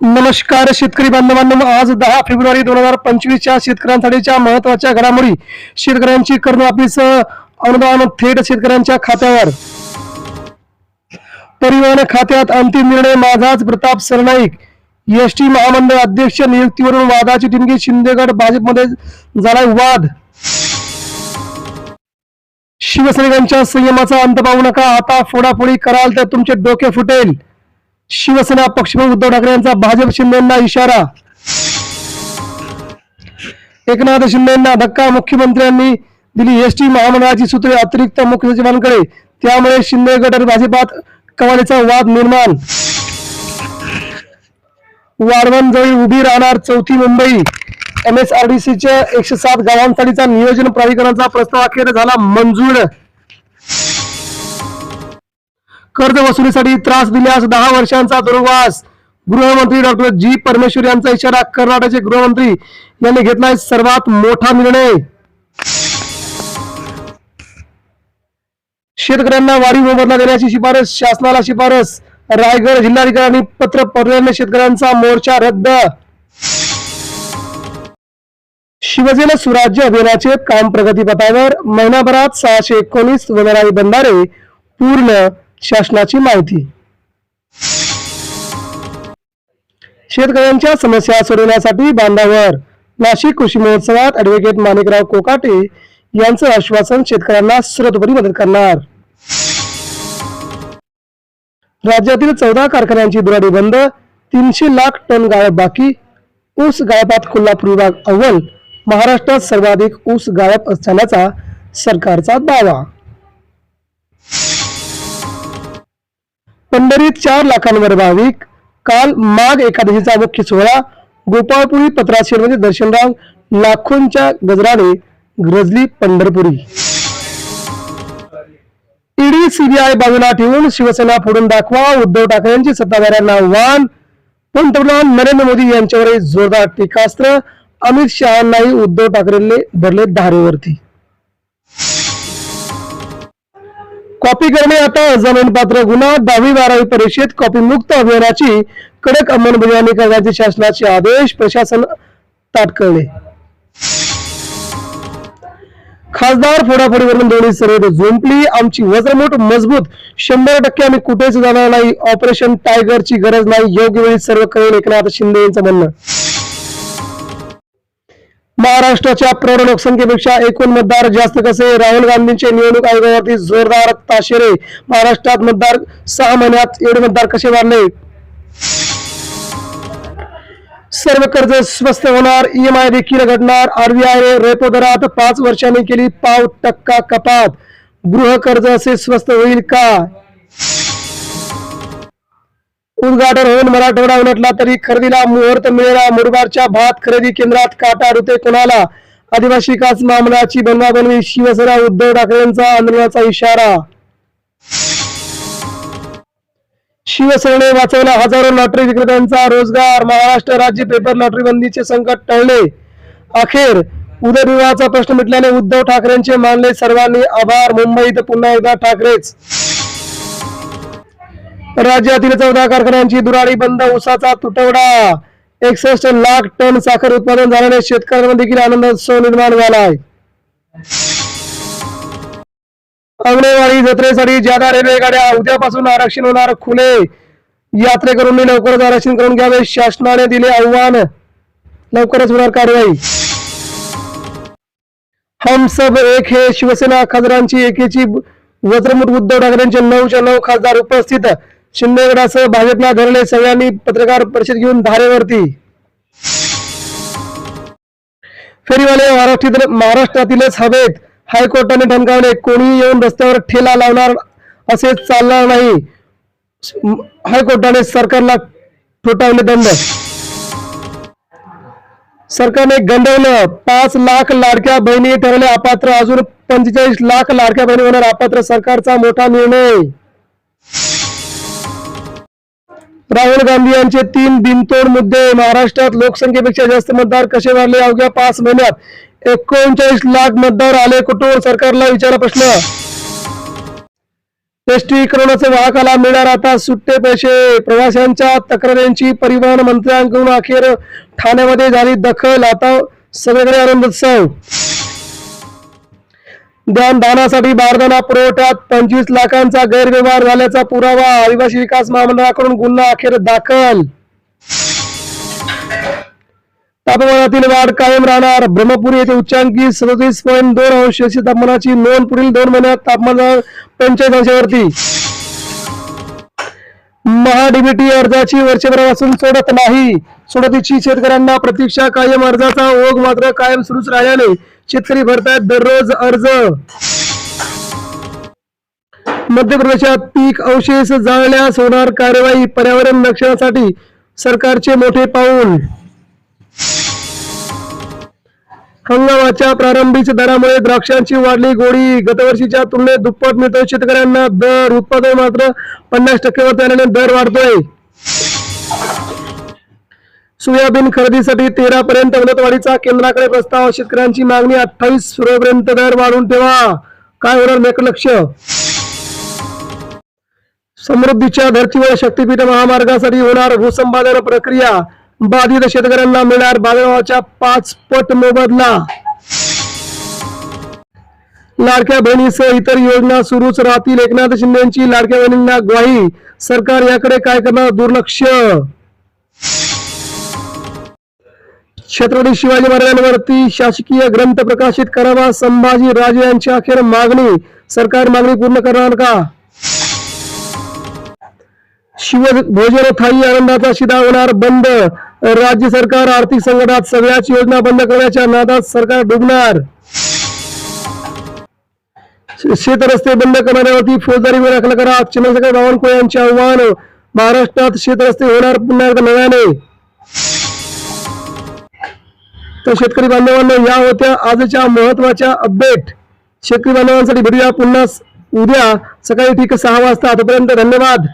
नमस्कार शेतकरी बांधवांनो आज दहा फेब्रुवारी दोन हजार पंचवीसच्या शेतकऱ्यांसाठीच्या महत्त्वाच्या घडामोडी. शेतकऱ्यांची कर्जमाफीच अनुदान थेट शेतकऱ्यांच्या खात्यावर. परिवहन खात्यात अंतिम निर्णय माझाच प्रताप सरनाईक. एस टी महामंडळ अध्यक्ष नियुक्तीवरून वादाची टिमकी शिंदेगड भाजपमध्ये झालाय वाद. शिवसैनिकांच्या संयमाचा अंत पाहू नका आता फोडाफोडी कराल तर तुमचे डोके फुटेल. शिवसेना पक्षप्रमुख उद्धव ठाकरे यांचा भाजप शिंदेना इशारा. एकनाथ शिंदेना धक्का मुख्यमंत्र्यांनी दिली एस टी महामंडळाची सूत्रे अतिरिक्त मुख्य सचिवांकडे. त्यामुळे शिंदे गट आणि भाजपात कवालीचा वाद निर्माण. वाढवण जवळ उभी राहणार चौथी Mumbai. M S R D सीच्या एकशे सात गावांसाठीचा नियोजन प्राधिकरणाचा प्रस्ताव अखेर झाला मंजूर. कर्ज वसुलीसाठी त्रास दिल्यास दहा वर्षांचा तुरुंगवास गृहमंत्री डॉक्टर जी परमेश्वर यांचा इशारा कर्नाटकचे गृहमंत्री यांनी घेतलाय सर्वात मोठा निर्णय. शेतकऱ्यांना वाढीव मोबदला देण्याची शिफारस शासनाला शिफारस. रायगड जिल्हाधिकाऱ्यांनी पत्र पाठवल्याने शेतकऱ्यांचा मोर्चा रद्द. शिवसेना स्वराज्य अभियानाचे काम प्रगतीपथावर. महिनाभरात सहाशे एकोणीस वनराई बंधारे पूर्ण शासनाची माहिती. शेतकऱ्यांच्या समस्या सोडवण्यासाठी बांधावर नाशिक कृषी महोत्सवात ॲडव्होकेट माणिकराव कोकाटे यांचं आश्वासन शेतकऱ्यांना सर्वतोपरी मदत करणार. राज्यातील चौदा कारखान्यांची दुराडी बंद तीनशे लाख टन गाळप बाकी. ऊस गाळपात कोल्हापूर विभाग अव्वल महाराष्ट्रात सर्वाधिक ऊस गाळप असल्याचा सरकारचा दावा. पंढरीत चार लाखांवर भाविक काल माघ एकादशीचा मुख्य सोहळा गोपाळपुरी पत्राशीरमध्ये दर्शनराव लाखोंच्या गजराने गरजली पंढरपुरी. ईडी सीबीआय बाजूला ठेवून शिवसेना फोडून दाखवा उद्धव ठाकरेंची सत्ताधाऱ्यांना आव्हान. पंतप्रधान नरेंद्र मोदी यांच्यावरही जोरदार टीकास्त्र. अमित शहांनाही उद्धव ठाकरेंनी धरले धारेवरती कॉपी करणे आता जमीन पात्र गुन्हा दहावी बारावी परीक्षेत कॉपी मुक्त अभियानाची कडक अंमलबजावणी करण्याचे शासनाचे आदेश प्रशासन ताटकळले. खासदार फोडाफोडीवरून दोन्ही सर्व झोंपली. आमची वज्रमूठ मजबूत. शंभर टक्के आम्ही कुठेच जाणार नाही. ऑपरेशन टायगरची गरज नाही. योग्य वेळी सर्व कळेल एकनाथ शिंदे यांचं म्हणणं. महाराष्ट्राच्या प्रौढ लोकसंख्येपेक्षा एकूण मतदार जास्त कसे? राहुल गांधींचे निवडणूक आयोगावरती जोरदार ताशेरे. महाराष्ट्रात मतदार सहा महिन्यात एवढे मतदार कसे वाढले? सर्व कर्ज स्वस्त होणार ईएमआय देखील घडणार आरबीआय रेपो दरात पाच वर्षांनी केली पाव टक्का कपात. गृह कर्ज असे स्वस्त होईल का? उद्घाटन होऊन मराठवाडा उलटला तरी खरेदीला मुहूर्त मिळेला मुरबाडच्या भात खरेदी केंद्रात काटा रुते कोणाला? आदिवासी काच मामलाची बनवाबनवी शिवसेना उद्धव ठाकरेंचा आंदोलनाचा इशारा. शिवसेनेने वाचवला हजारो लॉटरी विक्रेत्यांचा रोजगार. महाराष्ट्र राज्य पेपर लॉटरी बंदीचे संकट टळले. अखेर उदरनिर्वाहाचा प्रश्न मिटल्याने उद्धव ठाकरेंचे मानले सर्वांनी आभार. मुंबईत पुन्हा एकदा ठाकरेच. राज्यातील चौदा कारखान्यांची दुराळी बंद ऊसाचा तुटवडा. एकसष्ट लाख टन साखर उत्पादन झाल्याने शेतकऱ्यांमध्ये देखील आनंदोत्सव निर्माण झालाय. अंगणेवाडी जत्रेसाठी ज्यादा रेल्वे गाड्या उद्यापासून आरक्षण होणार खुले. यात्रेकरूंनी लवकरच आरक्षण करून घ्यावे शासनाने दिले आव्हान. लवकरच होणार कारवाई. हम सब एक हे शिवसेना खासदारांची एकेची वज्रमुठ उद्धव ठाकरेंचे नऊच्या नऊ खासदार उपस्थित. शिंदेगडासह भाजपला धरले सगळ्यांनी पत्रकार परिषद घेऊन धारेवरती. फेरीवाले महाराष्ट्रातील महाराष्ट्रातीलच हवेत. हायकोर्टाने ठणकावले कोणीही येऊन रस्त्यावर ठेला लावणार असे चालणार नाही. हायकोर्टाने सरकारला ठोठावले दंड. सरकारने गंडवलं पाच लाख लाडक्या बहिणी ठरवले अपात्र. अजून पंचेचाळीस लाख लाडक्या बहिणी होणार अपात्र. सरकारचा मोठा निर्णय. राहुल गांधी यांचे तीन बिनतोड मुद्दे महाराष्ट्रात लोकसंख्येपेक्षा जास्त मतदार कसे वाढले? अवघ्या पाच महिन्यात एकोणचाळीस लाख मतदार आले. कुठून? सरकारला विचारा प्रश्न. एस वाहकाला मिळणार आता सुट्टे पैसे. प्रवाशांच्या तक्रारींची परिवहन मंत्र्यांकडून अखेर ठाण्यामध्ये झाली दखल. आता सगळीकडे आनंदोत्सव दानासाठी बारदाना पुरवठ्यात पंचवीस लाखांचा गैरव्यवहार झाल्याचा पुरावा आदिवासी विकास महामंडळाकडून गुन्हा अखेर दाखल. तापमानातील वाढ कायम राहणार. ब्रह्मपुरी येथे उच्चांकी सदतीस पॉईंट दोन अंश तापमानाची नोंद पुढील दोन महिन्यात तापमान पंचेचाळीस अंशावरती. महाडीबीटी अर्जाची वर्षभरापासून सोडत नाही. सोडतीची शेतकऱ्यांना प्रतीक्षा कायम अर्जाचा ओघ मात्र कायम सुरूच राहिल्याने शेतकरी भरतायत दररोज अर्ज. मध्य प्रदेशात पीक अवशेष जाळल्यास होणार कार्यवाही पर्यावरण रक्षणासाठी सरकारचे मोठे पाऊल. हंगामाच्या प्रारंभीच दरामुळे द्राक्षांची वाढली गोडी. गतवर्षीच्या तुलनेत दुप्पट मिळतोय शेतकऱ्यांना. दर उत्पादन मात्र पन्नास टक्केवर त्याने दर वाढतोय. सोयाबीन खरेदीसाठी तेरा पर्यंत मुदतवाढीचा केंद्राकडे प्रस्ताव. शेतकऱ्यांची मागणी अठ्ठावीस पर्यंत दर वाढवून ठेवा. काय होणार मेक लक्ष? समृद्धीच्या धर्तीवर शक्तीपीठ महामार्गासाठी होणार भूसंपादन प्रक्रिया. बाधित शेतकऱ्यांना मिळणार बाजारभावाच्या पाच पट मोबदला. लाडक्या बहिणीसह इतर योजना सुरूच राहतील. एकनाथ शिंदेची लाडक्या बहिणींना ग्वाही. सरकार याकडे काय करणार? दुर्लक्ष. छत्रपती शिवाजी महाराजांवरती शासकीय ग्रंथ प्रकाशित करावा संभाजी राजे यांची अखेर मागणी. सरकार मागणी पूर्ण करणार का? शिव भोजन थाई आनंदाचा शिदा होणार बंद. राज्य सरकार आर्थिक संकटात सगळ्याच योजना बंद करण्याच्या नादात सरकार डुबणार. शेत रस्ते बंद करणाऱ्यावरती फौजदारी दाखल करा. चंद्रशेखर बावनकुळे यांचे आव्हान. महाराष्ट्रात शेत रस्ते होणार पुन्हा एकदा नव्याने. तर शेतकरी बांधवांना या होत्या आजच्या महत्त्वाच्या अपडेट शेतकरी बांधवांसाठी भेटूया पुन्हा उद्या सकाळी ठीक सहा वाजता. आतापर्यंत धन्यवाद.